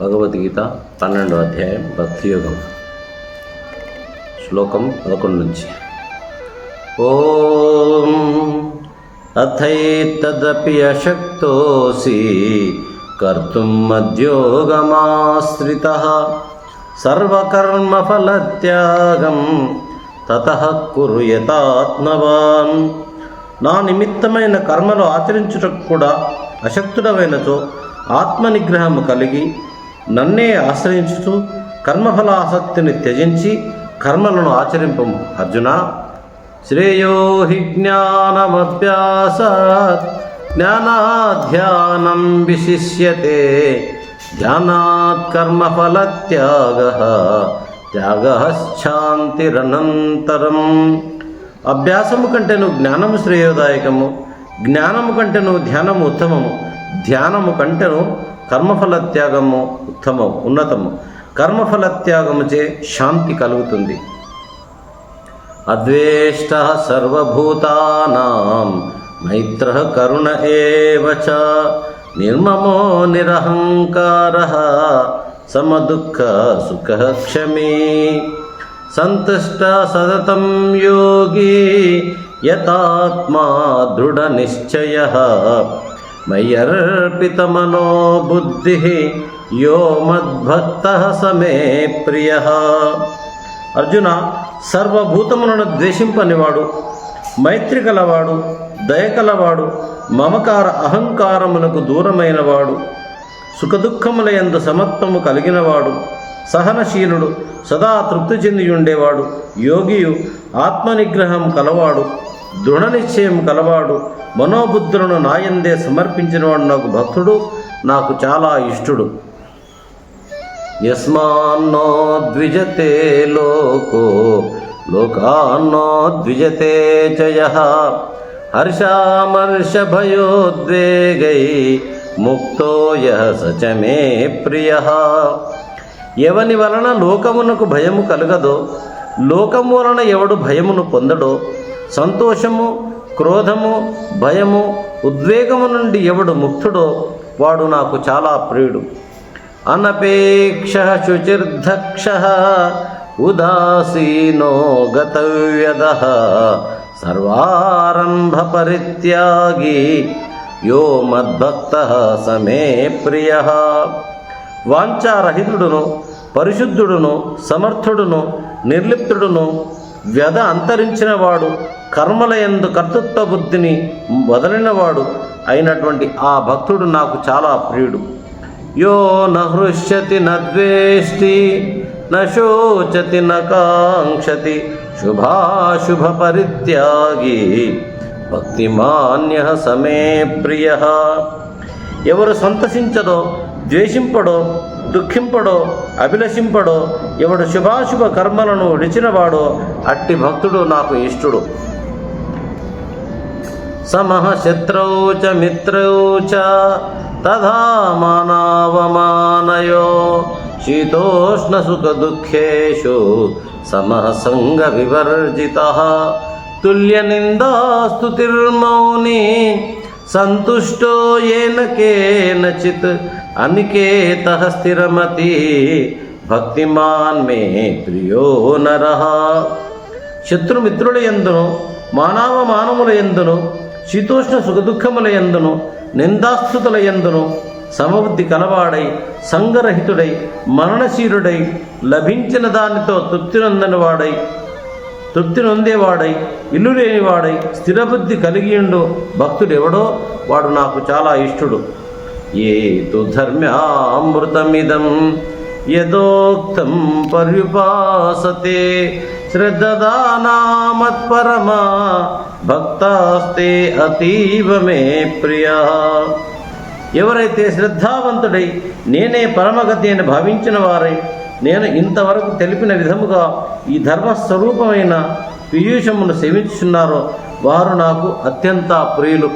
భగవద్గీత పన్నెండో అధ్యాయం భక్తి యోగం శ్లోకం పదకొండు నుంచి. ఓం అథైతదపి అశక్తోసి కర్తుం మద్యోగమాశ్రిత సర్వకర్మఫలత్యాగం తత కురు యథాత్మవాన్. నా నిమిత్తమైన కర్మలు ఆచరించుటకు కూడా అశక్తుడమైనచో ఆత్మనిగ్రహము కలిగి నన్నే ఆశ్రయించుతూ కర్మఫలాసక్తిని త్యజించి కర్మలను ఆచరింపము అర్జున. శ్రేయో హి జ్ఞానమభ్యాసాత్ జ్ఞానాధ్యానం విశిష్యతే ధ్యానాత్ కర్మఫలత్యాగ త్యాగశ్చాంతిరనంతరం. అభ్యాసము కంటేను జ్ఞానము శ్రేయోదాయకము జ్ఞానము కంటేను ధ్యానము ఉత్తమము ధ్యానము కంటేను కర్మఫల త్యాగము ఉత్తమం ఉన్నతము. కర్మఫల త్యాగముచే శాంతి కలుగుతుంది. అద్వేష్ట సర్వభూతానాం మైత్ర కరుణ ఏవచ నిర్మమో నిరహంకార సమదుఃఖ సుఖ క్షమీ. సంతుష్ట సతతం యోగి యథాత్మా దృఢ నిశ్చయ. మయ్యర్పితమనో బుద్ధి యో మద్భక్త సమే ప్రియ. అర్జున సర్వభూతములను ద్వేషింపనివాడు మైత్రి కలవాడు దయ కలవాడు మమకార అహంకారములకు దూరమైనవాడు సుఖదుఖముల యందు సమత్వము కలిగినవాడు సహనశీలుడు సదా తృప్తి చెంది ఉండేవాడు యోగియు ఆత్మనిగ్రహం కలవాడు దృఢ నిశ్చయం కలవాడు మనోబుద్ధులను నాయందే సమర్పించినవాడు నాకు భక్తుడు నాకు చాలా ఇష్టుడు. యస్మాన్నో ద్విజతే లోకో లోకాన్నో ద్విజతే చయ హర్షామర్షభయోద్వేగై ముక్తో యహ సచ మే ప్రియ. ఎవని వలన లోకమునకు భయము కలగదో లోకము వలన ఎవడు భయమును పొందడో సంతోషము క్రోధము భయము ఉద్వేగము నుండి ఎవడు ముక్తుడో వాడు నాకు చాలా ప్రియుడు. అనపేక్ష శుచిర్ధక్ష ఉదాసీనో గతవ్యద సర్వారంభ పరిత్యాగి యో మద్భక్త సమే ప్రియ వాంఛారహితుడును పరిశుద్ధుడును సమర్థుడును నిర్లిప్తుడును వ్యధ అంతరించినవాడు కర్మలయందు కర్తృత్వ బుద్ధిని వదలినవాడు అయినటువంటి ఆ భక్తుడు నాకు చాలా ప్రియుడు. యో నహృష్యతి నద్వేష్టి నశోచతి నకాంక్షతి శుభాశుభ పరిత్యాగి భక్తిమాన్య సమే ప్రియ. ఎవరు సంతసించదో ద్వేషింపడో దుఃఖింపడో అభిలషింపడో ఎవడు శుభాశుభ కర్మలను విడిచినవాడో అట్టి భక్తుడు నాకు ఇష్టుడు. సమః శత్రౌ చ మిత్రౌ చ తథా మానావమానయో శీతోష్ణ సుఖ దుఃఖేషు సమః సంగ వివర్జిత. తుల్య నిందాస్తుతిర్మౌని సంతుష్టో ఏన కేనచిత్ అనికేత స్థిరమతి భక్తిమాన్ మే ప్రియో నర. శత్రుమిత్రుల ఎందును మానవ మానవుల ఎందును శీతోష్ణ సుఖదుఖముల ఎందును నిందాస్తుతుల ఎందును సమబుద్ధి కలవాడై సంగరహితుడై మరణశీలుడై లభించిన దానితో తృప్తి తృప్తి నొందేవాడై ఇల్లు లేనివాడై స్థిరబుద్ధి కలిగియుండు భక్తుడెవడో వాడు నాకు చాలా ఇష్టుడు. ఏ తు ధర్మ్యామృతమిదం యదోక్తం పర్యుపాసతే శ్రద్ధదానామత్పరమా భక్తాస్తే అతీవ మే ప్రియా. ఎవరైతే శ్రద్ధావంతుడై నేనే పరమగతి అని భావించిన వారై నేను ఇంతవరకు తెలిపిన విధముగా ఈ ధర్మస్వరూపమైన పీయూషమును సేవించుచున్నారో వారు నాకు అత్యంత ప్రియులు.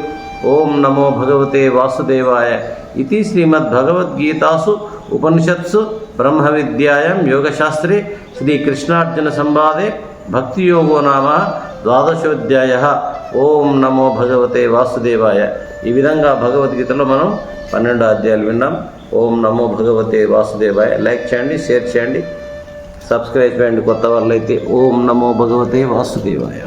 ఓం నమో భగవతే వాసుదేవాయ. ఇది శ్రీమద్భగవద్గీతాసు ఉపనిషత్సు బ్రహ్మ విద్యాయం యోగశాస్త్రే శ్రీకృష్ణార్జున సంవాదే భక్తియోగో నామ ద్వాదశోధ్యాయ. ఓం నమో భగవతే వాసుదేవాయ. ఈ విధంగా భగవద్గీతలో మనం పన్నెండు అధ్యాయాలు విన్నాం. ఓం నమో భగవతే వాసుదేవాయ. లైక్ చేయండి షేర్ చేయండి సబ్స్క్రైబ్ చేయండి కొత్త వాళ్ళైతే. ఓం నమో భగవతే వాసుదేవాయ.